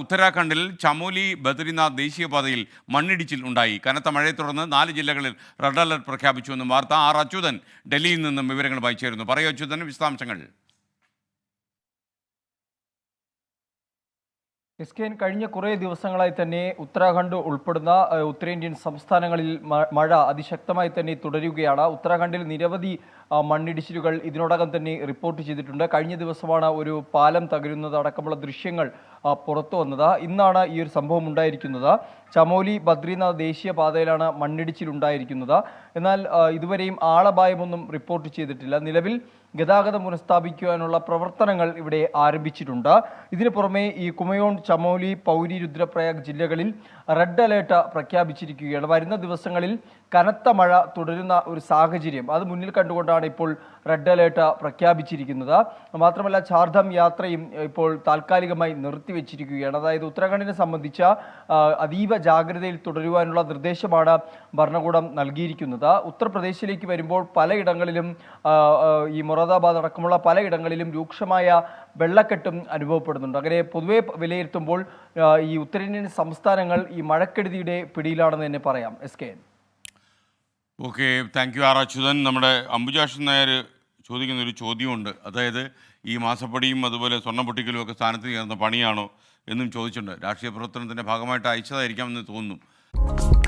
ഉത്തരാഖണ്ഡിൽ ചമോലി ബദ്രിനാഥ് ദേശീയപാതയിൽ മണ്ണിടിച്ചിൽ ഉണ്ടായി. കനത്ത മഴയെ തുടർന്ന് നാല് ജില്ലകളിൽ റെഡ് അലർട്ട് പ്രഖ്യാപിച്ചുവെന്നും വാർത്ത. ആർ അച്യുതൻ ഡൽഹിയിൽ നിന്നും വിവരങ്ങൾ വായിച്ചായിരുന്നു പറയൂ അച്യുതൻ വിശദാംശങ്ങൾ. എസ് കെ കഴിഞ്ഞ കുറേ ദിവസങ്ങളായി തന്നെ ഉത്തരാഖണ്ഡ് ഉൾപ്പെടുന്ന ഉത്തരേന്ത്യൻ സംസ്ഥാനങ്ങളിൽ മഴ അതിശക്തമായി തന്നെ തുടരുകയാണ്. ഉത്തരാഖണ്ഡിൽ നിരവധി മണ്ണിടിച്ചിലുകൾ ഇതിനോടകം തന്നെ റിപ്പോർട്ട് ചെയ്തിട്ടുണ്ട്. കഴിഞ്ഞ ദിവസമാണ് ഒരു പാലം തകരുന്നത് അടക്കമുള്ള ദൃശ്യങ്ങൾ പുറത്തു വന്നത്. ഇന്നാണ് ഈ ഒരു സംഭവം ഉണ്ടായിരിക്കുന്നത്. ചമോലി ബദ്രിനാഥ് ദേശീയപാതയിലാണ് മണ്ണിടിച്ചിൽ മണ്ണിടിച്ചിലുണ്ടായിരിക്കുന്നത് എന്നാൽ ഇതുവരെയും ആളപായമൊന്നും റിപ്പോർട്ട് ചെയ്തിട്ടില്ല. നിലവിൽ ഗതാഗതം പുനഃസ്ഥാപിക്കുവാനുള്ള പ്രവർത്തനങ്ങൾ ഇവിടെ ആരംഭിച്ചിട്ടുണ്ട്. ഇതിനു പുറമെ ഈ കുമയോൺ ചമോലി പൗരി രുദ്രപ്രയാഗ് ജില്ലകളിൽ റെഡ് അലേർട്ട് പ്രഖ്യാപിച്ചിരിക്കുകയാണ്. വരുന്ന ദിവസങ്ങളിൽ കനത്ത മഴ തുടരുന്ന ഒരു സാഹചര്യം അത് മുന്നിൽ കണ്ടുകൊണ്ടാണ് ഇപ്പോൾ റെഡ് അലേർട്ട് പ്രഖ്യാപിച്ചിരിക്കുന്നത്. മാത്രമല്ല ചാർധാം യാത്രയും ഇപ്പോൾ താൽക്കാലികമായി നിർത്തിവെച്ചിരിക്കുകയാണ് അതായത് ഉത്തരാഖണ്ഡിനെ സംബന്ധിച്ച അതീവ ജാഗ്രതയിൽ തുടരുവാനുള്ള നിർദ്ദേശമാണ് ഭരണകൂടം നൽകിയിരിക്കുന്നത്. ഉത്തർപ്രദേശിലേക്ക് വരുമ്പോൾ പലയിടങ്ങളിലും ഈ മൊറാദാബാദ് അടക്കമുള്ള പലയിടങ്ങളിലും രൂക്ഷമായ വെള്ളക്കെട്ടും അനുഭവപ്പെടുന്നുണ്ട്. അങ്ങനെ പൊതുവെ വിലയിരുത്തുമ്പോൾ ഈ ഉത്തരേന്ത്യൻ സംസ്ഥാനങ്ങൾ ഈ മഴക്കെടുതിയുടെ പിടിയിലാണെന്ന് തന്നെ പറയാം. S K okay thank you R Achuthan നമ്മുടെ അംബുജാഷൻ നായർ ചോദിക്കുന്ന ഒരു ചോദ്യമുണ്ട്. അതായത് ഈ മാസപ്പടിയും അതുപോലെ സ്വർണ പൊട്ടിക്കലും ഒക്കെ സ്ഥാനത്ത് ചേർന്ന പണിയാണോ എന്നും ചോദിച്ചിട്ടുണ്ട്. രാഷ്ട്രീയ പ്രവർത്തനത്തിന്റെ ഭാഗമായിട്ട് അയച്ചതായിരിക്കാമെന്ന് തോന്നുന്നു.